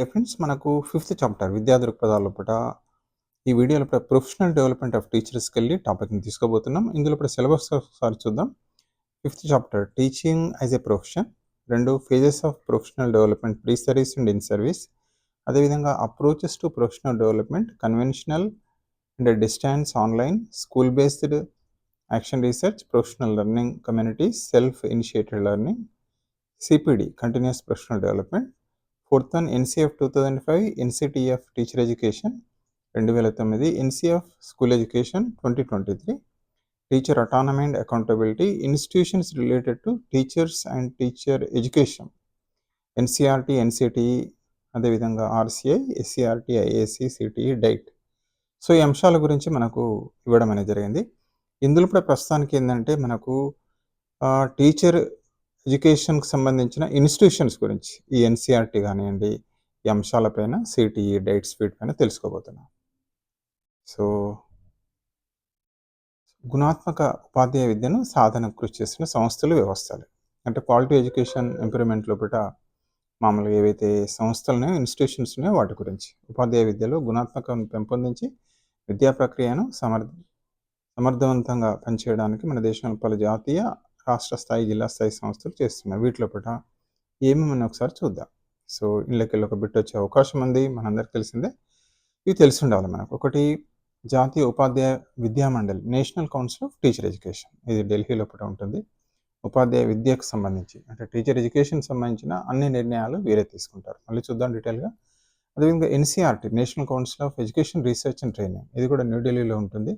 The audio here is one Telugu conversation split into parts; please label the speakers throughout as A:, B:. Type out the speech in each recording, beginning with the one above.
A: ఓకే ఫ్రెండ్స్ మనకు ఫిఫ్త్ చాప్టర్ విద్యా దృక్పథాల లోపల ఈ వీడియోలో ఇప్పుడు ప్రొఫెషనల్ డెవలప్మెంట్ ఆఫ్ టీచర్స్కి వెళ్ళి టాపిక్ని తీసుకోబోతున్నాం. ఇందులో ఇప్పుడు సిలబస్ ఒకసారి చూద్దాం. Fifth chapter teaching as a profession రెండు phases of professional development pre service and in service అదేవిధంగా approaches to professional development conventional and distance online school based action research professional learning community self initiated learning CPD continuous professional development fourth one NCF two thousand five NCTF teacher education రెండు వేల తొమ్మిది NCF school education twenty twenty three teacher autonomy and accountability institutions related to teachers and teacher education NCERT NCTE అదేవిధంగా RCI SCERT IAC CTE DIET so ఈ అంశాల గురించి మనకు ఇవ్వడం అనేది జరిగింది. ఇందులో కూడా ప్రస్తుతానికి ఏంటంటే మనకు టీచర్ ఎడ్యుకేషన్కి సంబంధించిన ఇన్స్టిట్యూషన్స్ గురించి ఈ ఎన్సీఆర్టీ కానివ్వండి ఈ అంశాలపైన సిటిఈ డైట్ స్పీడ్ పైన తెలుసుకోబోతున్నాం. సో గుణాత్మక ఉపాధ్యాయ విద్యను సాధన కృషి చేస్తున్న సంస్థలు వ్యవస్థలు. అంటే క్వాలిటీ ఎడ్యుకేషన్ ఇంప్రూవ్మెంట్ లోపల మామూలుగా ఏవైతే సంస్థలు ఉన్నాయో ఇన్స్టిట్యూషన్స్ ఉన్నాయో వాటి గురించి. ఉపాధ్యాయ విద్యలో గుణాత్మకం పెంపొందించి విద్యా ప్రక్రియను సమర్థ సమర్థవంతంగా పనిచేయడానికి మన దేశంలో పలు జాతీయ రాష్ట్ర స్థాయి జిల్లా స్థాయి సంస్థలు చేస్తున్నాయి వీటిలో పట ఏమేమని ఒకసారి చూద్దాం. సో ఇళ్ళకెళ్ళి ఒక బిట్ వచ్చే అవకాశం ఉంది. మనందరికి తెలిసిందే. ఇవి తెలిసి ఉండాలి మనకు. ఒకటి జాతీయ ఉపాధ్యాయ విద్యా మండలి national council of teacher education. ఇది ఢిల్లీలో పట ఉంటుంది. ఉపాధ్యాయ విద్యకు సంబంధించి అంటే టీచర్ ఎడ్యుకేషన్ సంబంధించిన అన్ని నిర్ణయాలు వీరే తీసుకుంటారు. మళ్ళీ చూద్దాం డీటెయిల్గా. అదేవిధంగా NCERT national council of education research and training. ఇది కూడా న్యూఢిల్లీలో ఉంటుంది.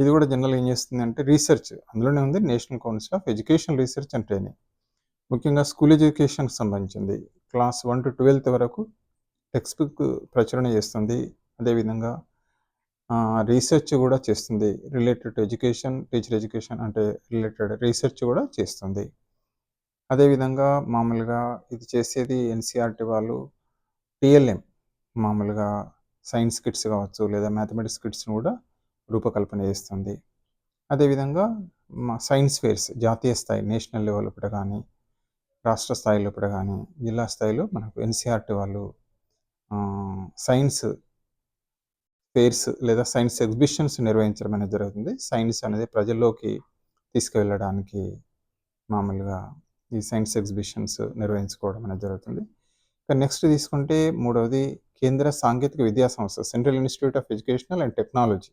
A: ఇది కూడా జనరల్ ఏం చేస్తుంది అంటే రీసెర్చ్. అందులోనే ఉంది national council of education research and training. ముఖ్యంగా స్కూల్ ఎడ్యుకేషన్కి సంబంధించింది. క్లాస్ వన్ టు ట్వెల్త్ వరకు టెక్స్ట్ బుక్ ప్రచురణ చేస్తుంది. అదేవిధంగా రీసెర్చ్ కూడా చేస్తుంది. Related to education teacher education అంటే రిలేటెడ్ రీసెర్చ్ కూడా చేస్తుంది. అదేవిధంగా మామూలుగా ఇది చేసేది ఎన్సీఆర్టీ వాళ్ళు టిఎల్ఎం మామూలుగా సైన్స్ కిట్స్ కావచ్చు లేదా మ్యాథమెటిక్స్ కిట్స్ని కూడా రూపకల్పన చేస్తుంది. అదేవిధంగా మా సైన్స్ ఫేర్స్ జాతీయ స్థాయి నేషనల్ లెవెల్ ఇప్పుడు కానీ రాష్ట్ర స్థాయిలో ఇప్పుడు కానీ జిల్లా స్థాయిలో మనకు ఎన్సీఆర్టీ వాళ్ళు సైన్స్ ఫేర్స్ లేదా సైన్స్ ఎగ్జిబిషన్స్ నిర్వహించడం అనేది జరుగుతుంది. సైన్స్ అనేది ప్రజల్లోకి తీసుకువెళ్ళడానికి మామూలుగా ఈ సైన్స్ ఎగ్జిబిషన్స్ నిర్వహించుకోవడం అనేది జరుగుతుంది. ఇక నెక్స్ట్ తీసుకుంటే మూడవది కేంద్ర సాంకేతిక విద్యా సంస్థ central institute of educational and technology.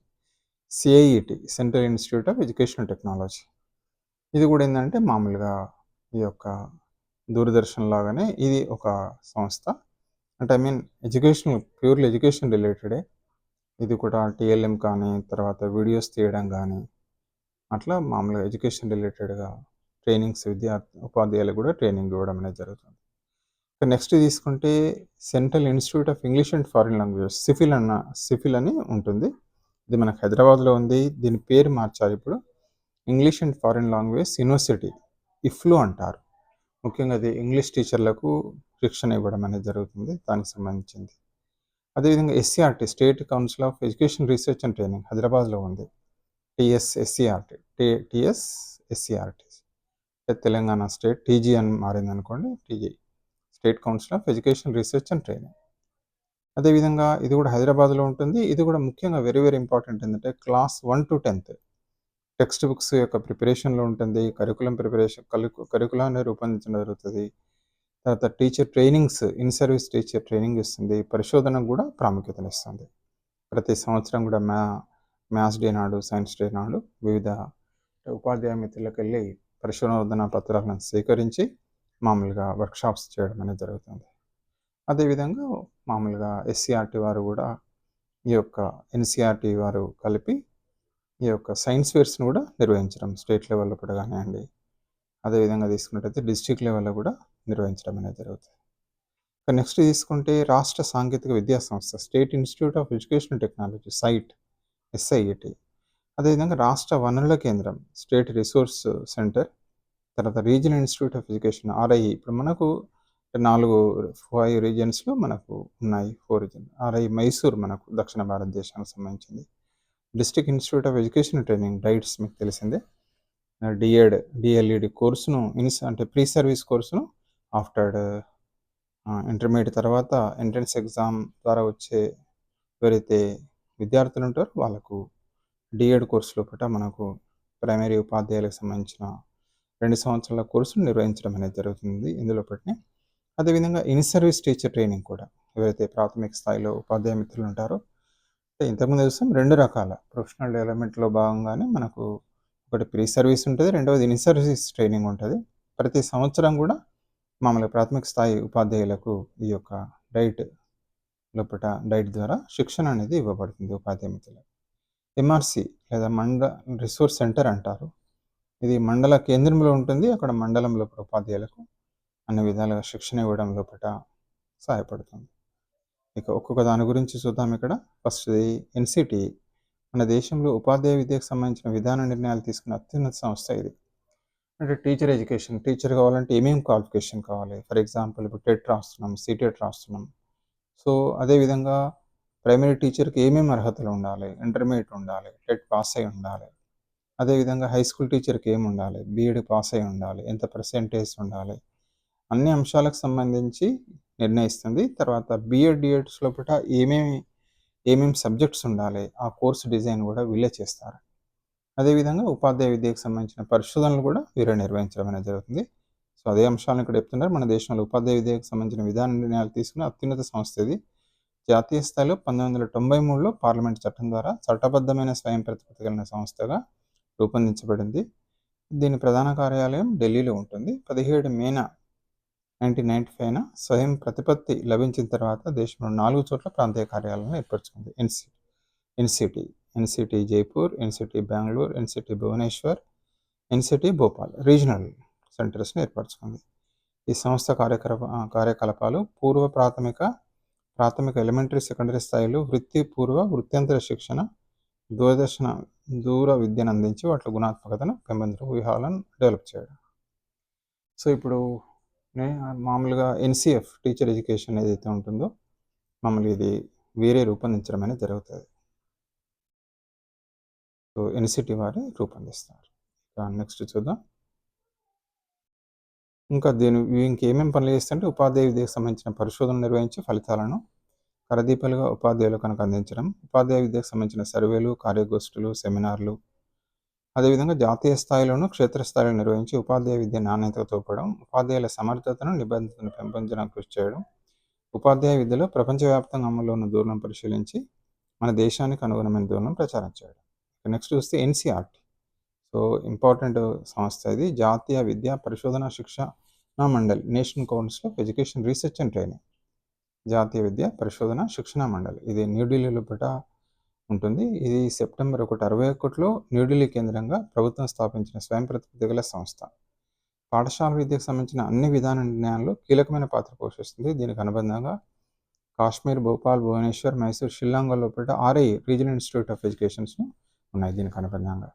A: CIET central institute of educational technology ఇది కూడా ఏంటంటే మామూలుగా ఈ యొక్క దూరదర్శన్ లాగానే ఇది ఒక సంస్థ. అంటే I mean educational purely education రిలేటెడే. ఇది కూడా టీఎల్ఎం కానీ తర్వాత వీడియోస్ తీయడం కానీ అట్లా మామూలుగా ఎడ్యుకేషన్ రిలేటెడ్గా ట్రైనింగ్స్ విద్యార్థి ఉపాధ్యాయులకు కూడా ట్రైనింగ్ ఇవ్వడం అనేది జరుగుతుంది. నెక్స్ట్ తీసుకుంటే central institute of English and foreign languages CIEFL అన్న సిఫిల్ అని ఉంటుంది. ఇది మనకు హైదరాబాద్లో ఉంది. దీని పేరు మార్చారు ఇప్పుడు. English and foreign language university EFLU అంటారు. ముఖ్యంగా అది ఇంగ్లీష్ టీచర్లకు శిక్షణ ఇవ్వడం అనేది జరుగుతుంది దానికి సంబంధించింది. అదేవిధంగా SCRT state council of education research and training హైదరాబాద్లో ఉంది. TS SCRT T TS SCRT Telangana state TG అని మారింది అనుకోండి TG state council of education research and training అదేవిధంగా ఇది కూడా హైదరాబాద్లో ఉంటుంది. ఇది కూడా ముఖ్యంగా వెరీ వెరీ ఇంపార్టెంట్ ఏంటంటే class one to tenth text books యొక్క ప్రిపరేషన్లో ఉంటుంది. కరికులం ప్రిపరేషన్ కరికులాన్ని రూపొందించడం జరుగుతుంది. తర్వాత teacher trainings in service teacher training ఇస్తుంది. పరిశోధనకు కూడా ప్రాముఖ్యతనిస్తుంది ప్రతి సంవత్సరం కూడా మ్యా మ్యాథ్స్ డే నాడు సైన్స్ డే నాడు వివిధ ఉపాధ్యాయ మిత్రులకు వెళ్ళి పరిశోధన పత్రాలను సేకరించి మామూలుగా వర్క్షాప్స్ చేయడం అనేది జరుగుతుంది. అదేవిధంగా మామూలుగా ఎస్సీఆర్టీ వారు కూడా ఈ యొక్క ఎన్సీఆర్టీ వారు కలిపి ఈ యొక్క సైన్స్ ఫేర్స్ని కూడా నిర్వహించడం స్టేట్ లెవెల్లో కూడా కానివ్వండి అదేవిధంగా తీసుకున్నట్టయితే డిస్టిక్ లెవెల్లో కూడా నిర్వహించడం అనేది జరుగుతుంది. ఇక నెక్స్ట్ తీసుకుంటే రాష్ట్ర సాంకేతిక విద్యా సంస్థ state institute of education technology SIET SIET అదేవిధంగా రాష్ట్ర వనరుల కేంద్రం స్టేట్ రిసోర్స్ సెంటర్ తర్వాత regional institute of education RIE ఇప్పుడు మనకు నాలుగు ఫైవ్ రీజియన్స్లో మనకు ఉన్నాయి ఫోర్ రీజన్ ఆర్ఐ మైసూర్ మనకు దక్షిణ భారతదేశానికి సంబంధించింది. District institute of education training DIETs మీకు తెలిసిందే. డిఎడ్ డిఎల్ఈడి కోర్సును ఇన్స్ అంటే ప్రీ సర్వీస్ కోర్సును ఆఫ్టర్ ఇంటర్మీడియట్ తర్వాత ఎంట్రన్స్ ఎగ్జామ్ ద్వారా వచ్చే ఎవరైతే విద్యార్థులు ఉంటారో వాళ్ళకు డిఎడ్ కోర్సు లోపల మనకు ప్రైమరీ ఉపాధ్యాయులకు సంబంధించిన రెండు సంవత్సరాల కోర్సును నిర్వహించడం అనేది జరుగుతుంది. ఇందులో ఇందులోపటినే అదేవిధంగా ఇన్ సర్వీస్ టీచర్ ట్రైనింగ్ కూడా ఎవరైతే ప్రాథమిక స్థాయిలో ఉపాధ్యాయ మిత్రులు ఉంటారో ఇంతకుముందు చూస్తాం రెండు రకాల ప్రొఫెషనల్ డెవలప్మెంట్లో భాగంగానే మనకు ఒకటి ప్రీ సర్వీస్ ఉంటుంది రెండవది ఇన్ సర్వీస్ ట్రైనింగ్ ఉంటుంది. ప్రతి సంవత్సరం కూడా మామూలుగా ప్రాథమిక స్థాయి ఉపాధ్యాయులకు ఈ యొక్క డైట్ లోపల డైట్ ద్వారా శిక్షణ అనేది ఇవ్వబడుతుంది ఉపాధ్యాయ మిత్రులకు. ఎంఆర్సి లేదా మండల రిసోర్స్ సెంటర్ అంటారు. ఇది మండల కేంద్రంలో ఉంటుంది అక్కడ మండలంలో ఉపాధ్యాయులకు అన్ని విధాలుగా శిక్షణ ఇవ్వడం లోపల సహాయపడుతుంది. ఇక ఒక్కొక్క దాని గురించి చూద్దాం ఇక్కడ. First NCT. మన దేశంలో ఉపాధ్యాయ విద్యకు సంబంధించిన విధాన నిర్ణయాలు తీసుకున్న అత్యున్నత సంస్థ ఇది. అంటే టీచర్ ఎడ్యుకేషన్. టీచర్ కావాలంటే ఏమేమి క్వాలిఫికేషన్ కావాలి? ఫర్ ఎగ్జాంపుల్ ఇప్పుడు టెట్ రాస్తున్నాం సిటెట్ రాస్తున్నాం. సో అదేవిధంగా ప్రైమరీ టీచర్కి ఏమేమి అర్హతలు ఉండాలి? ఇంటర్మీడియట్ ఉండాలి టెట్ పాస్ అయి ఉండాలి. అదేవిధంగా హై స్కూల్ టీచర్కి ఏమి ఉండాలి? బీఎడ్ పాస్ అయి ఉండాలి. ఎంత పర్సెంటేజ్ ఉండాలి? అన్ని అంశాలకు సంబంధించి నిర్ణయిస్తుంది. తర్వాత బిఎడ్ డిఎడ్స్ లోపల ఏమేమి ఏమేమి సబ్జెక్ట్స్ ఉండాలి ఆ కోర్సు డిజైన్ కూడా వీళ్ళే చేస్తారు. అదేవిధంగా ఉపాధ్యాయ విద్యకు సంబంధించిన పరిశోధనలు కూడా వీరే నిర్వహించడం అనేది జరుగుతుంది. సో అదే అంశాలను ఇక్కడ చెప్తున్నారు. మన దేశంలో ఉపాధ్యాయ విద్యకు సంబంధించిన విధాన నిర్ణయాలు తీసుకున్న అత్యున్నత సంస్థ ఇది. జాతీయ స్థాయిలో పంతొమ్మిది వందల తొంభై మూడులో పార్లమెంట్ చట్టం ద్వారా చట్టబద్ధమైన స్వయం ప్రతిపత్తి కలిగిన సంస్థగా రూపొందించబడింది. దీని ప్రధాన కార్యాలయం ఢిల్లీలో ఉంటుంది. పదిహేడు మేన నైన్టీన్ నైన్టీ ఫైవ్న స్వయం ప్రతిపత్తి లభించిన తర్వాత దేశంలో నాలుగు చోట్ల ప్రాంతీయ కార్యాలయాలను ఏర్పరచుకుంది. NC NCT NCT Jaipur NCT Bengaluru NCT Bhubaneswar NCT Bhopal regional సెంటర్స్ని ఏర్పరచుకుంది. ఈ సంస్థ కార్యకలాప కార్యకలాపాలు పూర్వ ప్రాథమిక ప్రాథమిక ఎలిమెంటరీ సెకండరీ స్థాయిలో వృత్తి పూర్వ వృత్యంతర శిక్షణ దూరదర్శన దూర విద్యను అందించి వాటి గుణాత్మకతను పెంపొందడం వ్యూహాలను డెవలప్ చేయడం. సో ఇప్పుడు మామూలుగా ఎన్సిఎఫ్ టీచర్ ఎడ్యుకేషన్ ఏదైతే ఉంటుందో మామూలుగా ఇది వేరే రూపొందించడం అనేది జరుగుతుంది. సో ఎన్సిటీ వారే రూపొందిస్తారు. నెక్స్ట్ చూద్దాం. ఇంకా దీని ఇంకేమేమి పనులు చేస్తుంటే ఉపాధ్యాయ విద్యకు సంబంధించిన పరిశోధన నిర్వహించి ఫలితాలను కరదీపాలుగా ఉపాధ్యాయులు కనుక అందించడం ఉపాధ్యాయ విద్యకు సంబంధించిన సర్వేలు కార్యగోష్ఠులు సెమినార్లు అదేవిధంగా జాతీయ స్థాయిలోనూ క్షేత్రస్థాయిలో నిర్వహించి ఉపాధ్యాయ విద్య నాణ్యతకు తోపడం ఉపాధ్యాయుల సమర్థతను నిబంధతను పెంపొందడానికి కృషి చేయడం ఉపాధ్యాయ విద్యలో ప్రపంచవ్యాప్తంగా అమల్లో ఉన్న దూరం పరిశీలించి మన దేశానికి అనుగుణమైన దూరం ప్రచారం చేయడం. నెక్స్ట్ చూస్తే ఎన్సీఆర్టీ సో ఇంపార్టెంట్ సంస్థ ఇది. జాతీయ విద్యా పరిశోధన శిక్షణ మండలి national council of education research and training జాతీయ విద్య పరిశోధన శిక్షణ మండలి. ఇది న్యూఢిల్లీలో పట ఉంటుంది. ఇది సెప్టెంబర్ ఒకటి అరవై ఒకటిలో న్యూఢిల్లీ కేంద్రంగా ప్రభుత్వం స్థాపించిన స్వయం ప్రతిపత్తి గల సంస్థ. పాఠశాల విద్యకు సంబంధించిన అన్ని విధాన నిర్ణయాల్లో కీలకమైన పాత్ర పోషిస్తుంది. దీనికి అనుబంధంగా కాశ్మీర్ భోపాల్ భువనేశ్వర్ మైసూర్ షిల్లాంగ్లో లోపల RI regional institute of educations ఉన్నాయి దీనికి అనుబంధంగా.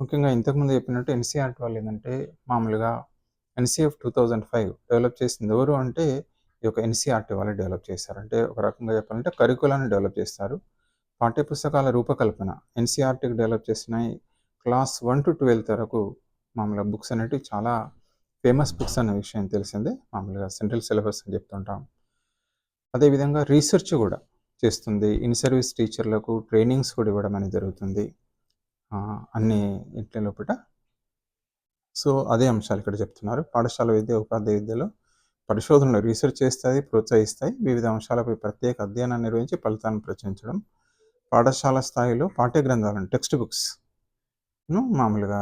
A: ముఖ్యంగా ఇంతకుముందు చెప్పినట్టు ఎన్సీఆర్టీ వాళ్ళు ఏంటంటే మామూలుగా NCF two thousand five develop చేసింది ఎవరు అంటే ఈ యొక్క ఎన్సీఆర్టీ వాళ్ళు డెవలప్ చేస్తారు అంటే ఒక రకంగా చెప్పాలంటే కరికులాన్ని డెవలప్ చేస్తారు. పాఠ్యపుస్తకాల రూపకల్పన ఎన్సీఆర్టీకి డెవలప్ చేసిన క్లాస్ వన్ టు ట్వెల్త్ వరకు మామూలుగా బుక్స్ అనేవి చాలా ఫేమస్ బుక్స్ అనే విషయం తెలిసిందే. మామూలుగా సెంట్రల్ సిలబస్ అని చెప్తుంటాం. అదేవిధంగా రీసెర్చ్ కూడా చేస్తుంది. ఇన్ సర్వీస్ టీచర్లకు ట్రైనింగ్స్ కూడా ఇవ్వడం అనేది జరుగుతుంది. అన్ని ఇంటి లోపల సో అదే అంశాలు ఇక్కడ చెప్తున్నారు. పాఠశాల విద్య ఉపాధ్యాయ విద్యలో పరిశోధనలు రీసెర్చ్ చేస్తాయి ప్రోత్సహిస్తాయి. వివిధ అంశాలపై ప్రత్యేక అధ్యయనాన్ని నిర్వహించి ఫలితాలను ప్రచురించడం పాఠశాల స్థాయిలో పాఠ్య గ్రంథాలను టెక్స్ట్ బుక్స్ను మామూలుగా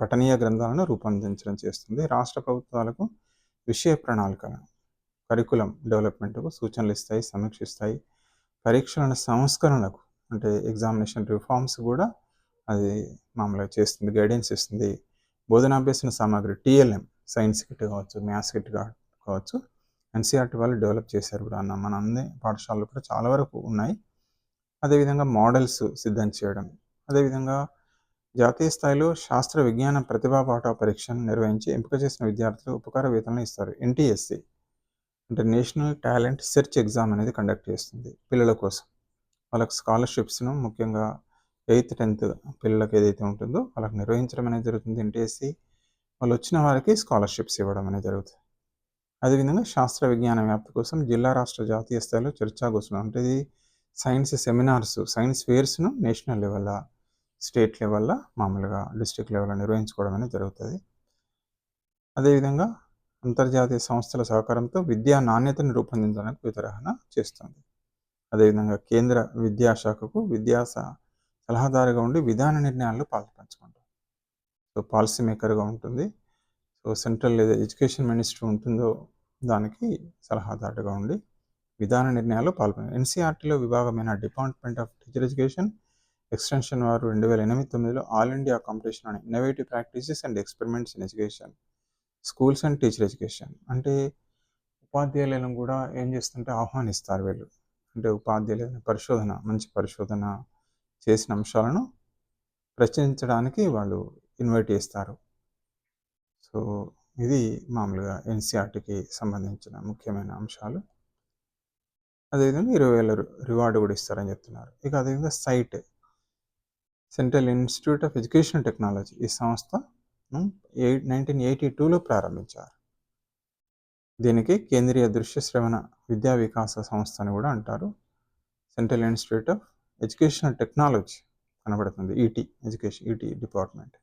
A: పఠనీయ గ్రంథాలను రూపొందించడం చేస్తుంది. రాష్ట్ర ప్రభుత్వాలకు విషయ ప్రణాళికలను కరికులం డెవలప్మెంట్కు సూచనలు ఇస్తాయి సమీక్షిస్తాయి పరీక్షలను సంస్కరణకు అంటే ఎగ్జామినేషన్ రిఫార్మ్స్ కూడా అది మామూలుగా చేస్తుంది గైడెన్స్ ఇస్తుంది. బోధనాభ్యసన సామాగ్రి టీఎల్ఎం సైన్స్ కిట్ కావచ్చు మ్యాథ్స్ కిట్ కావచ్చు ఎన్సీఆర్టీ వాళ్ళు డెవలప్ చేశారు కూడా అన్న మన అన్ని పాఠశాలలు కూడా చాలా వరకు ఉన్నాయి. అదేవిధంగా మోడల్స్ సిద్ధం చేయడం అదేవిధంగా జాతీయ స్థాయిలో శాస్త్ర విజ్ఞాన ప్రతిభా పాఠ పరీక్షను నిర్వహించి ఎంపిక చేసిన విద్యార్థులు ఉపకార వేతనం ఇస్తారు. ఎన్టీఎస్సి అంటే నేషనల్ టాలెంట్ సెర్చ్ ఎగ్జామ్ అనేది కండక్ట్ చేస్తుంది పిల్లల కోసం. వాళ్ళకి స్కాలర్షిప్స్ను ముఖ్యంగా ఎయిత్ టెన్త్ పిల్లలకి ఏదైతే ఉంటుందో వాళ్ళకి నిర్వహించడం అనేది జరుగుతుంది. ఎన్టీఎస్సి వాళ్ళు వచ్చిన వారికి స్కాలర్షిప్స్ ఇవ్వడం అనేది జరుగుతుంది. అదేవిధంగా శాస్త్ర విజ్ఞాన వ్యాప్తి కోసం జిల్లా రాష్ట్ర జాతీయ స్థాయిలో చర్చాగోష్ఠులు అంటే ఇది సైన్స్ సెమినార్స్ సైన్స్ ఫేర్స్ను నేషనల్ లెవెల్లో స్టేట్ లెవెల్లో మామూలుగా డిస్ట్రిక్ట్ లెవెల్లో నిర్వహించుకోవడం అనేది జరుగుతుంది. అదేవిధంగా అంతర్జాతీయ సంస్థల సహకారంతో విద్యా నాణ్యతను రూపొందించడానికి వితరహణ చేస్తుంది. అదేవిధంగా కేంద్ర విద్యాశాఖకు విద్యా సలహాదారుగా ఉండి విధాన నిర్ణయాల్లో పాల్పంచుకుంటుంది సో పాలసీ మేకర్గా ఉంటుంది. సో సెంట్రల్ లేదా ఎడ్యుకేషన్ మినిస్టర్ ఉంటుందో దానికి సలహాదారుగా ఉండి విధాన నిర్ణయాలు పాల్గొన్నారు ఎన్సీఆర్టీలో విభాగమైన department of teacher education extension వారు రెండు వేల ఎనిమిది తొమ్మిదిలో ఆల్ ఇండియా కాంపిటీషన్ అని innovative practices and experiments in education schools and teacher education. అంటే ఉపాధ్యాయులను కూడా ఏం చేస్తుంటే ఆహ్వానిస్తారు వీళ్ళు. అంటే ఉపాధ్యాయుల పరిశోధన మంచి పరిశోధన చేసిన అంశాలను ప్రచురించడానికి వాళ్ళు ఇన్వైట్ చేస్తారు. సో ఇది మామూలుగా ఎన్సీఆర్టీకి సంబంధించిన ముఖ్యమైన అంశాలు. అదేవిధంగా ఇరవై వేల రివార్డు కూడా ఇస్తారని చెప్తున్నారు. ఇక అదేవిధంగా CIET central institute of education technology ఈ సంస్థ ఎయిట్ నైన్టీన్ ఎయిటీ టూలో ప్రారంభించారు. దీనికి కేంద్రీయ దృశ్య శ్రవణ విద్యా వికాస సంస్థ అని కూడా అంటారు. Central institute of educational technology కనబడుతుంది ET education ET department.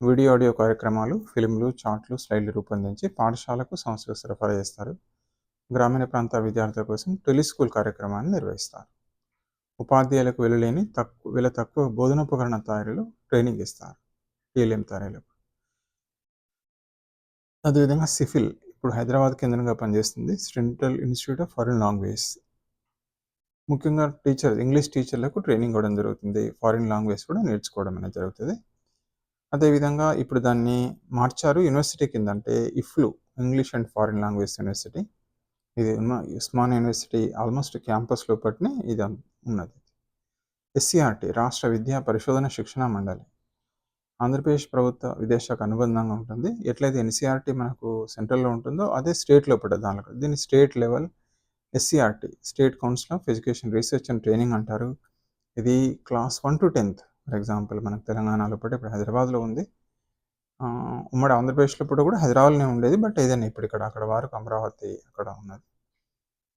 A: Video audio కార్యక్రమాలు ఫిల్మ్లు చాట్లు స్లైడ్లు రూపొందించి పాఠశాలకు సంస్థలు సరఫరా చేస్తారు. గ్రామీణ ప్రాంత విద్యార్థుల కోసం టెలిస్కూల్ కార్యక్రమాన్ని నిర్వహిస్తారు. ఉపాధ్యాయులకు వెళ్ళలేని తక్కువ వీళ్ళ తక్కువ బోధనోపకరణ తయారీలో ట్రైనింగ్ ఇస్తారు. టీఎల్ఎం తయారీలకు అదేవిధంగా సిఫిల్ ఇప్పుడు హైదరాబాద్ కేంద్రంగా పనిచేస్తుంది central institute of foreign language. ముఖ్యంగా టీచర్ ఇంగ్లీష్ టీచర్లకు ట్రైనింగ్ ఇవ్వడం జరుగుతుంది. ఫారిన్ లాంగ్వేజ్ కూడా నేర్చుకోవడం అనేది జరుగుతుంది. అదేవిధంగా ఇప్పుడు దాన్ని మార్చారు యూనివర్సిటీ కింద అంటే EFLU English and foreign language university. ఇది ఉస్మాన్ యూనివర్సిటీ ఆల్మోస్ట్ క్యాంపస్ లోపటినే ఇది ఉన్నది. ఎస్సీఆర్టీ రాష్ట్ర విద్యా పరిశోధన శిక్షణ మండలి. ఆంధ్రప్రదేశ్ ప్రభుత్వ విదేశాఖ అనుబంధంగా ఉంటుంది. ఎట్లయితే ఎన్సీఆర్టీ మనకు సెంట్రల్లో ఉంటుందో అదే స్టేట్ లోపల దానిలో. దీన్ని state level SCRT state council of education research and training అంటారు. ఇది class one to tenth for example మనకు తెలంగాణలో ఇప్పుడు హైదరాబాద్లో ఉంది. ఉమ్మడి ఆంధ్రప్రదేశ్లో ఇప్పుడు కూడా హైదరాబాద్లోనే ఉండేది బట్ ఏదైనా ఇప్పుడు ఇక్కడ అక్కడ వారికి అమరావతి అక్కడ ఉన్నది.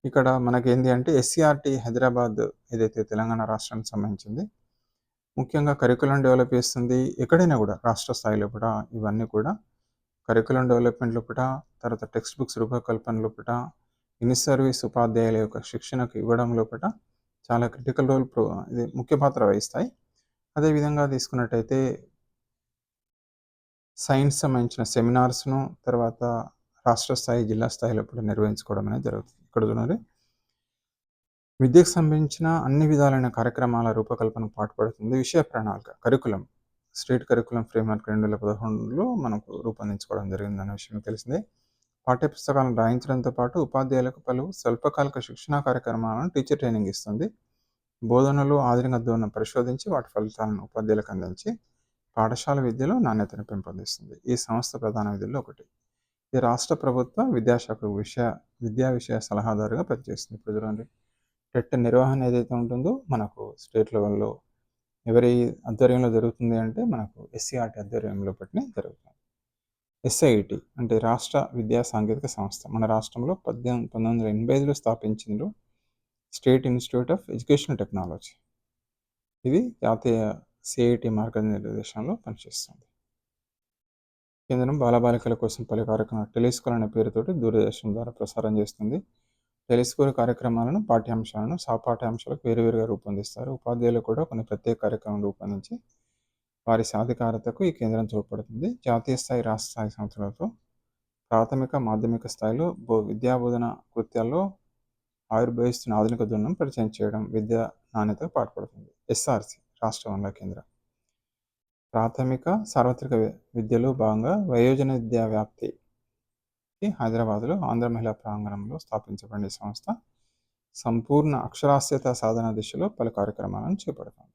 A: ఇక్కడ మనకేంది అంటే ఎస్సీఆర్టీ హైదరాబాద్ ఏదైతే తెలంగాణ రాష్ట్రానికి సంబంధించింది ముఖ్యంగా కరికులం డెవలప్ చేస్తుంది ఎక్కడైనా కూడా రాష్ట్ర స్థాయిలో కూడా ఇవన్నీ కూడా కరికులం డెవలప్మెంట్ లోపల తర్వాత టెక్స్ట్ బుక్స్ రూపకల్పన లోపల ఇన్ సర్వీస్ ఉపాధ్యాయుల యొక్క శిక్షణకు ఇవ్వడం లోపల చాలా క్రిటికల్ రోల్ ప్రో ఇది ముఖ్య పాత్ర వహిస్తాయి. అదేవిధంగా తీసుకున్నట్టయితే సైన్స్ సంబంధించిన సెమినార్స్ను తర్వాత రాష్ట్ర స్థాయి జిల్లా స్థాయిలో కూడా నిర్వహించుకోవడం అనేది జరుగుతుంది. ఇక్కడ చూడండి. విద్యకు సంబంధించిన అన్ని విధాలైన కార్యక్రమాల రూపకల్పన పాటుపడుతుంది విషయ ప్రణాళిక కరికులం స్టేట్ కరికులం ఫ్రేమ్వర్క్ రెండు వేల పదకొండులో మనకు రూపొందించుకోవడం జరిగింది అనే విషయం తెలిసిందే. పాఠ్యపుస్తకాలను రాయించడంతో పాటు ఉపాధ్యాయులకు పలు స్వల్పకాలిక శిక్షణా కార్యక్రమాలను టీచర్ ట్రైనింగ్ ఇస్తుంది. బోధనలు ఆధునిక ధోరణి పరిశోధించి వాటి ఫలితాలను ఉపాధ్యాయులకు అందించి పాఠశాల విద్యలో నాణ్యతను పెంపొందిస్తుంది. ఈ సంస్థ ప్రధాన విధుల్లో ఒకటి. ఇది రాష్ట్ర ప్రభుత్వ విద్యాశాఖ విషయ విద్యా విషయ సలహాదారుగా పనిచేస్తుంది. ఇప్పుడు చూడండి. టెట్ నిర్వహణ ఏదైతే ఉంటుందో మనకు స్టేట్ లెవెల్లో ఎవరి ఆధ్వర్యంలో జరుగుతుంది అంటే మనకు ఎస్సీఆర్టీ ఆధ్వర్యంలో పట్టిన జరుగుతుంది. ఎస్ఐటి అంటే రాష్ట్ర విద్యా సాంకేతిక సంస్థ. మన రాష్ట్రంలో పద్దెనిమిది పంతొమ్మిది వందల ఎనభై ఐదులో స్థాపించిండ్రు state institute of educational technology. ఇది జాతీయ సిఐటి మార్గనిర్దేశంలో పనిచేస్తుంది. కేంద్రం బాలబాలికల కోసం పలు కార్యక్రమాలు టెలిస్కోల్ అనే పేరుతోటి దూరదర్శన్ ద్వారా ప్రసారం చేస్తుంది. టెలిస్కోల్ కార్యక్రమాలను పాఠ్యాంశాలను సహపాఠ్యాంశాలకు వేరువేరుగా రూపొందిస్తారు. ఉపాధ్యాయులు కూడా కొన్ని ప్రత్యేక కార్యక్రమాలు రూపొందించి వారి సాధికారతకు ఈ కేంద్రం తోడ్పడుతుంది. జాతీయ స్థాయి రాష్ట్ర స్థాయి సంస్థలతో ప్రాథమిక మాధ్యమిక స్థాయిలో బో విద్యాబోధన కృత్యాల్లో ఆవిర్భవిస్తున్న ఆధునిక దున్నం పరిచయం చేయడం విద్యా నాణ్యతకు పాటుపడుతుంది. ఎస్ఆర్సి రాష్ట్ర కేంద్రం. ప్రాథమిక సార్వత్రిక విద్యలో భాగంగా వయోజన విద్యా వ్యాప్తికి హైదరాబాద్లో ఆంధ్ర మహిళా ప్రాంగణంలో స్థాపించబడిన సంస్థ సంపూర్ణ అక్షరాస్యత సాధన దిశలో పలు కార్యక్రమాలను చేపడుతుంది.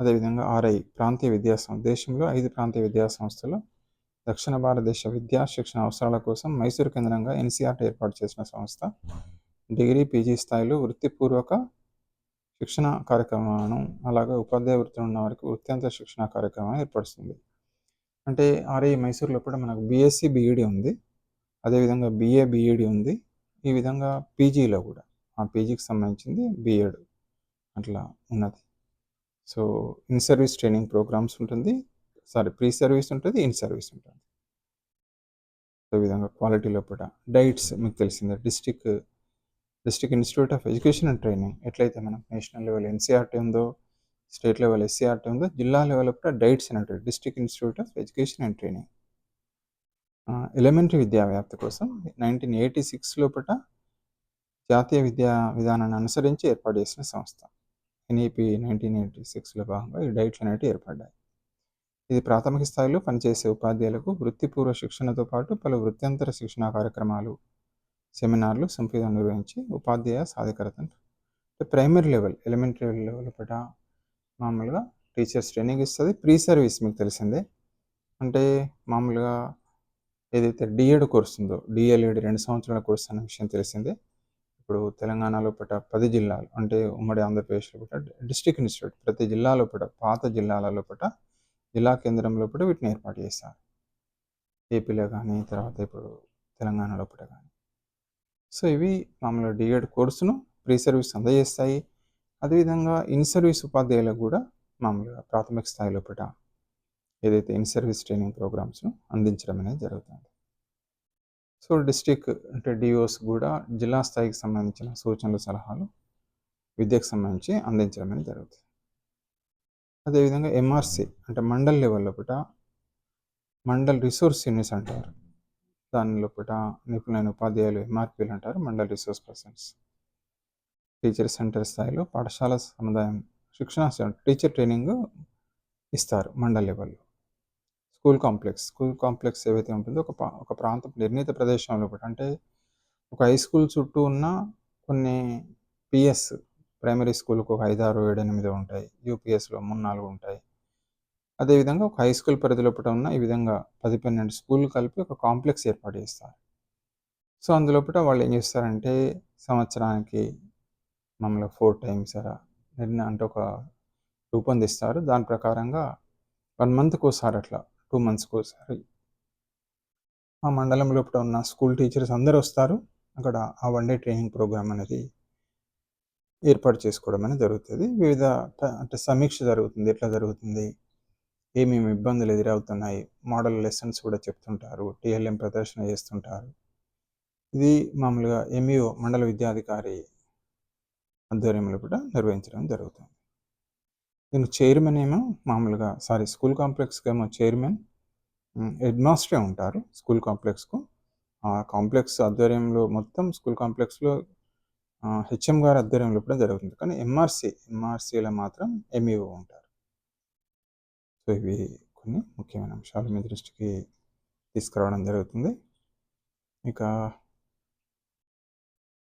A: అదేవిధంగా ఆర్ఐ ప్రాంతీయ విద్యా సంస్థ దేశంలో ఐదు ప్రాంతీయ విద్యా సంస్థలు దక్షిణ భారతదేశ విద్యా శిక్షణ అవసరాల కోసం మైసూరు కేంద్రంగా ఎన్సీఆర్టీ ఏర్పాటు చేసిన సంస్థ డిగ్రీ పీజీ స్థాయిలో వృత్తిపూర్వక శిక్షణ కార్యక్రమాలను అలాగే ఉపాధ్యాయ వృత్తిలో ఉన్న వారికి వృత్తాంత శిక్షణ కార్యక్రమాన్ని ఏర్పరుస్తుంది. అంటే ఆర్ఏ మైసూర్లో కూడా మనకు బీఎస్సీ బీఈడి ఉంది. అదేవిధంగా బీఏ బీఈడి ఉంది. ఈ విధంగా పీజీలో కూడా ఆ పీజీకి సంబంధించింది బీఎడ్ అట్లా ఉన్నది. So in service training programmes ఉంటుంది. సారీ ప్రీ సర్వీస్ ఉంటుంది ఇన్ సర్వీస్ ఉంటుంది. అదేవిధంగా విధంగా క్వాలిటీ లోపల డైట్స్ మీకు తెలిసిందే district district institute of education and training ఎట్లయితే మనం నేషనల్ లెవెల్ ఎన్సీఆర్టీ ఉందో స్టేట్ లెవెల్ ఎస్సీఆర్టీ ఉందో జిల్లా లెవెల్ కూడా డైట్స్ అని ఉంటుంది district institute of education and training elementary విద్యా వ్యాప్తి కోసం నైన్టీన్ ఎయిటీ సిక్స్ లోపల జాతీయ విద్యా విధానాన్ని అనుసరించి ఏర్పాటు చేసిన సంస్థ. ఎన్ఈపి నైన్టీన్ ఎయిటీ సిక్స్లో భాగంగా ఈ డైట్లు అనేవి ఏర్పడ్డాయి. ఇది ప్రాథమిక స్థాయిలో పనిచేసే ఉపాధ్యాయులకు వృత్తిపూర్వ శిక్షణతో పాటు పలు వృత్యంతర శిక్షణా కార్యక్రమాలు సెమినార్లు సంపీదన నిర్వహించి ఉపాధ్యాయ సాధికారతను ప్రైమరీ లెవెల్ ఎలిమెంటరీ లెవెల్ పట మామూలుగా టీచర్స్ ట్రైనింగ్ ఇస్తుంది. ప్రీ సర్వీస్ మీకు తెలిసిందే. అంటే మామూలుగా ఏదైతే డిఎడ్ కోర్స్ ఉందో డిఎల్ఎడ్ రెండు సంవత్సరాల కోర్స్ అనే విషయం తెలిసిందే. ఇప్పుడు తెలంగాణలో పట పది జిల్లాలు అంటే ఉమ్మడి ఆంధ్రప్రదేశ్లో పట డిస్ట్రిక్ట్ ఇన్స్టిట్యూట్ ప్రతి జిల్లాలో పట పాత జిల్లాలలో పట జిల్లా కేంద్రంలో పట వీటిని ఏర్పాటు చేస్తారు. ఏపీలో కానీ తర్వాత ఇప్పుడు తెలంగాణలో పట కానీ. సో ఇవి మామూలుగా డిఎడ్ కోర్సును ప్రీ సర్వీస్ అందజేస్తాయి. అదేవిధంగా ఇన్ సర్వీస్ ఉపాధ్యాయులకు కూడా మామూలుగా ప్రాథమిక స్థాయిలో పట ఏదైతే ఇన్ సర్వీస్ ట్రైనింగ్ ప్రోగ్రామ్స్ను అందించడం అనేది జరుగుతుంది. సో డిస్టిక్ అంటే డిఓస్ కూడా జిల్లా స్థాయికి సంబంధించిన సూచనలు సలహాలు విద్యకు సంబంధించి అందించడం అనేది జరుగుతుంది. అదేవిధంగా ఎంఆర్సి అంటే మండల్ లెవెల్లో పట మండల్ రిసోర్స్ యూనిట్స్ అంటారు. దాని లోపల నిపుణులైన ఉపాధ్యాయులు ఎంఆర్పీలు అంటారు mandal resource persons. Teacher centre స్థాయిలో పాఠశాల సముదాయం శిక్షణ టీచర్ ట్రైనింగ్ ఇస్తారు మండల్ లెవెల్లో. స్కూల్ కాంప్లెక్స్ స్కూల్ కాంప్లెక్స్ ఏవైతే ఉంటుందో ఒక ఒక ప్రాంతం నిర్ణీత ప్రదేశంలో ఒకటి అంటే ఒక హై స్కూల్ చుట్టూ ఉన్న కొన్ని పిఎస్ ప్రైమరీ స్కూల్కి ఒక ఐదారు ఏడు ఎనిమిది ఉంటాయి. యూపీఎస్లో మూడు నాలుగు ఉంటాయి. అదేవిధంగా ఒక హై స్కూల్ పరిధిలోపట ఉన్న ఈ విధంగా పది పన్నెండు స్కూల్ కలిపి ఒక కాంప్లెక్స్ ఏర్పాటు చేస్తారు. సో అందులోపట వాళ్ళు ఏం చేస్తారంటే సంవత్సరానికి మమ్మల్ని ఫోర్ టైమ్స్ అలా నిర్ణయం అంటే ఒక రూపొందిస్తారు. దాని ప్రకారంగా వన్ మంత్కి ఒకసారి అట్లా టూ మంత్స్కి ఒకసారి ఆ మండలం లోపల ఉన్న స్కూల్ టీచర్స్ అందరూ వస్తారు. అక్కడ ఆ వన్ డే ట్రైనింగ్ ప్రోగ్రామ్ అనేది ఏర్పాటు చేసుకోవడం అనేది జరుగుతుంది. వివిధ అంటే సమీక్ష జరుగుతుంది. ఎట్లా జరుగుతుంది? ఏమేమి ఇబ్బందులు ఎదురవుతున్నాయి? మోడల్ లెసన్స్ కూడా చెప్తుంటారు. టీఎల్ఎం ప్రదర్శన చేస్తుంటారు. ఇది మామూలుగా ఎంఈఓ మండల విద్యాధికారి ఆధ్వర్యంలో కూడా నిర్వహించడం జరుగుతుంది. దీనికి చైర్మన్ ఏమో మామూలుగా సారీ స్కూల్ కాంప్లెక్స్కి ఏమో చైర్మన్. హెడ్ మాస్టరే ఉంటారు స్కూల్ కాంప్లెక్స్కు. ఆ కాంప్లెక్స్ ఆధ్వర్యంలో మొత్తం స్కూల్ కాంప్లెక్స్లో హెచ్ఎం గారి ఆధ్వర్యంలో కూడా జరుగుతుంది. కానీ ఎంఆర్సీ ఎంఆర్సీలో మాత్రం ఎంఈఓ ఉంటారు. సో ఇవి కొన్ని ముఖ్యమైన అంశాలు మీ దృష్టికి తీసుకురావడం జరుగుతుంది. ఇక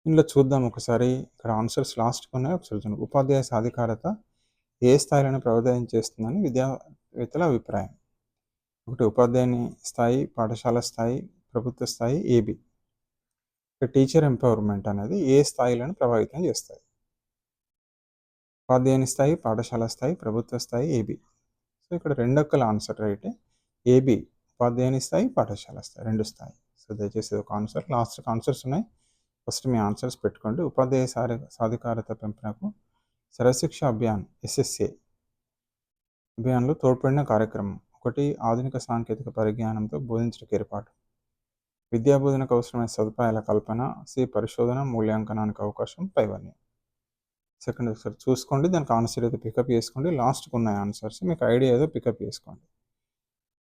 A: ఇందులో చూద్దాం ఒకసారి. ఇక్కడ ఆన్సర్స్ లాస్ట్ ఉన్నాయి. ఒకసారి చూడండి. ఉపాధ్యాయ సాధికారత ఏ స్థాయిలను ప్రభావితం చేస్తుందని విద్యావేత్తల అభిప్రాయం. ఒకటి ఉపాధ్యాయుని స్థాయి పాఠశాల స్థాయి ప్రభుత్వ స్థాయి ఏబి. టీచర్ ఎంపవర్మెంట్ అనేది ఏ స్థాయిలను ప్రభావితం చేస్తాయి? ఉపాధ్యాయుని స్థాయి పాఠశాల స్థాయి ప్రభుత్వ స్థాయి ఏబి. సో ఇక్కడ రెండొక్కల ఆన్సర్ రైట్. ఏబి ఉపాధ్యాయుని స్థాయి పాఠశాల స్థాయి రెండు స్థాయి. సో దయచేసి ఒక ఆన్సర్. లాస్ట్ ఆన్సర్స్ ఉన్నాయి. ఫస్ట్ మీ ఆన్సర్స్ పెట్టుకోండి. ఉపాధ్యాయ సాధికారత పెంపునకు సర్వశిక్ష అభియాన్ ఎస్ఎస్ఏ అభియాన్లో తోడ్పడిన కార్యక్రమం. ఒకటి ఆధునిక సాంకేతిక పరిజ్ఞానంతో బోధించడానికి ఏర్పాటు. విద్యాబోధనకు అవసరమైన సదుపాయాల కల్పన సి పరిశోధన మూల్యాంకనానికి అవకాశం పైవన్యం. సెకండ్ ఒకసారి చూసుకోండి దానికి ఆన్సర్ ఏదో పికప్ చేసుకోండి లాస్ట్కి ఉన్నాయి ఆన్సర్స్ మీకు ఐడియా ఏదో పికప్ చేసుకోండి.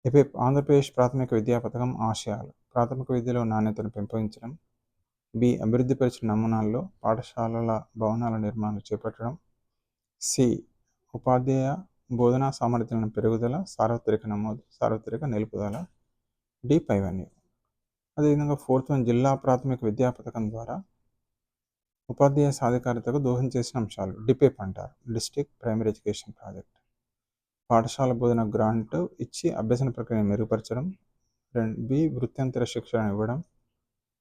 A: ఇవి ఆంధ్రప్రదేశ్ ప్రాథమిక విద్యా పథకం ఆశయాలు. ప్రాథమిక విద్యలో నాణ్యతను పెంపొందించడం బి అభివృద్ధి పరిచిన నమూనాల్లో పాఠశాలల భవనాల నిర్మాణం చేపట్టడం సి ఉపాధ్యాయ బోధనా సామర్థ్యాలను పెరుగుదల సార్వత్రిక నమోదు సార్వత్రిక నిలుపుదల డి పైవన్యూ. అదేవిధంగా ఫోర్త్ వన్ జిల్లా ప్రాథమిక విద్యా పథకం ద్వారా ఉపాధ్యాయ సాధికారతకు దోహం చేసిన అంశాలు. డిపేప్ అంటారు డిస్టిక్ ప్రైమరీ ఎడ్యుకేషన్ ప్రాజెక్ట్. పాఠశాల బోధన గ్రాంట్ ఇచ్చి అభ్యసన ప్రక్రియను మెరుగుపరచడం. రెండు బి వృత్యంతర శిక్షణ ఇవ్వడం.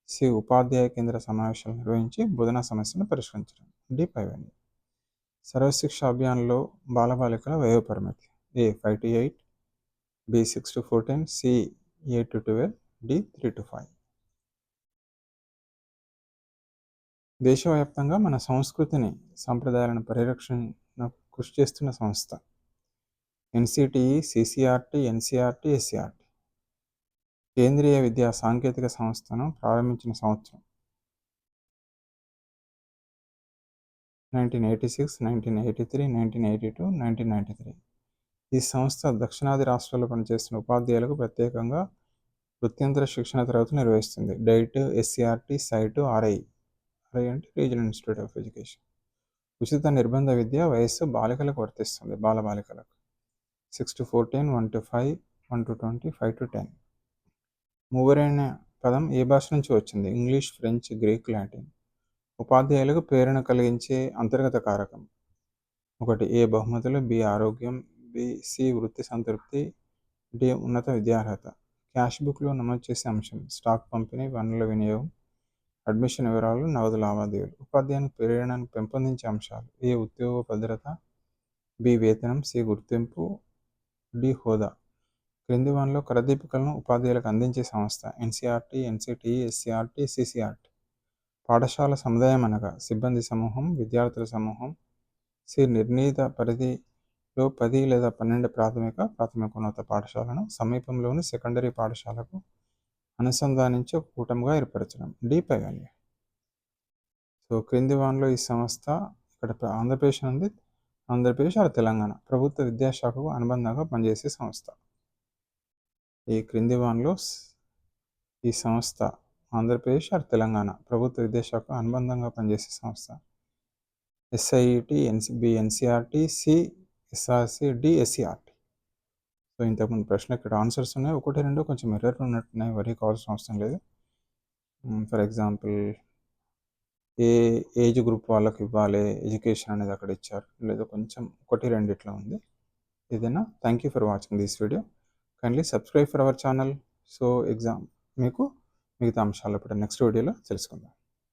A: సి ఉపాధ్యాయ కేంద్ర సమావేశాలు నిర్వహించి బోధనా సమస్యను పరిష్కరించడం. డి పైవన్యూ సర్వశిక్ష అభియాన్లో బాలబాలికల వయో పరిమితి A five to eight. B six to fourteen C eight to twelve. D three to five. దేశవ్యాప్తంగా మన సంస్కృతిని సాంప్రదాయాలను పరిరక్షణ కృషి చేస్తున్న సంస్థ. ఎన్సిటిఈ సిసిఆర్టి ఎన్సిఆర్టి ఎస్సిఆర్టి కేంద్రీయ విద్యా సాంకేతిక సంస్థను ప్రారంభించిన సంవత్సరం. Nineteen eighty six nineteen eighty three nineteen eighty two nineteen ninety three. ఈ సంస్థ దక్షిణాది రాష్ట్రాల్లో పనిచేస్తున్న ఉపాధ్యాయులకు ప్రత్యేకంగా వృత్యంతర శిక్షణ తరగతులు నిర్వహిస్తుంది. DIET SCRT SIET RI RI అంటే రీజనల్ ఇన్స్టిట్యూట్ ఆఫ్ ఎడ్యుకేషన్. ఉచిత నిర్బంధ విద్య వయస్సు బాలికలకు వర్తిస్తుంది బాలబాలికలకు six to fourteen one to five one to twenty five to ten. మూవరైన పదం ఏ భాష నుంచి వచ్చింది? English French Greek Latin. ఉపాధ్యాయులకు ప్రేరణ కలిగించే అంతర్గత కారకం. ఒకటి ఏ బహుమతులు? బి ఆరోగ్యం. బి సి వృత్తి సంతృప్తి. డి ఉన్నత విద్యార్హత. క్యాష్ బుక్లో నమోదు చేసే అంశం. స్టాక్ పంపిణీ వనరుల వినియోగం. అడ్మిషన్ వివరాలు నగదు లావాదేవీలు ఉపాధ్యాయునికి ప్రేరణను పెంపొందించే అంశాలు. ఏ ఉద్యోగ భద్రత బి వేతనం సి గుర్తింపు డి హోదా. క్రింది వన్లో కరదీపికలను ఉపాధ్యాయులకు అందించే సంస్థ ఎన్సీఆర్టీ ఎన్సిటిఈ ఎస్సీఆర్టీ సిసిఆర్టీ పాఠశాల సముదాయం అనగా సిబ్బంది సమూహం విద్యార్థుల సమూహం. సి నిర్ణీత పరిధిలో పది లేదా పన్నెండు ప్రాథమిక ప్రాథమికోన్నత పాఠశాలను సమీపంలోని సెకండరీ పాఠశాలకు అనుసంధానించి ఒక కూటమిగా ఏర్పరచడం. డి సో క్రింది వాన్లో ఈ సంస్థ ఇక్కడ ఆంధ్రప్రదేశ్ ఉంది ఆంధ్రప్రదేశ్ ఆర్ తెలంగాణ. ప్రభుత్వ విద్యాశాఖకు అనుబంధంగా పనిచేసే సంస్థ. ఈ క్రింది వాన్లో ఈ సంస్థ ఆంధ్రప్రదేశ్ ఆర్ తెలంగాణ. ప్రభుత్వ విద్యాశాఖ అనుబంధంగా పనిచేసే సంస్థ. SIET NC B NCRT C SRC D so ఇంతకుముందు ప్రశ్న ఇక్కడ ఆన్సర్స్ ఉన్నాయి. ఒకటి రెండు కొంచెం ఎర్రర్ ఉన్నట్టున్నాయి. వరీ కావాల్సిన అవసరం లేదు. For example A age group వాళ్ళకి ఇవ్వాలి ఎడ్యుకేషన్ అనేది అక్కడ ఇచ్చారు. లేదా కొంచెం ఒకటి రెండిట్లో ఉంది. ఏదైనా thank you for watching this video. Kindly subscribe for our channel. So exam మీకు మిగతా అంశాలు ఇప్పుడు నెక్స్ట్ వీడియోలో తెలుసుకుందాం.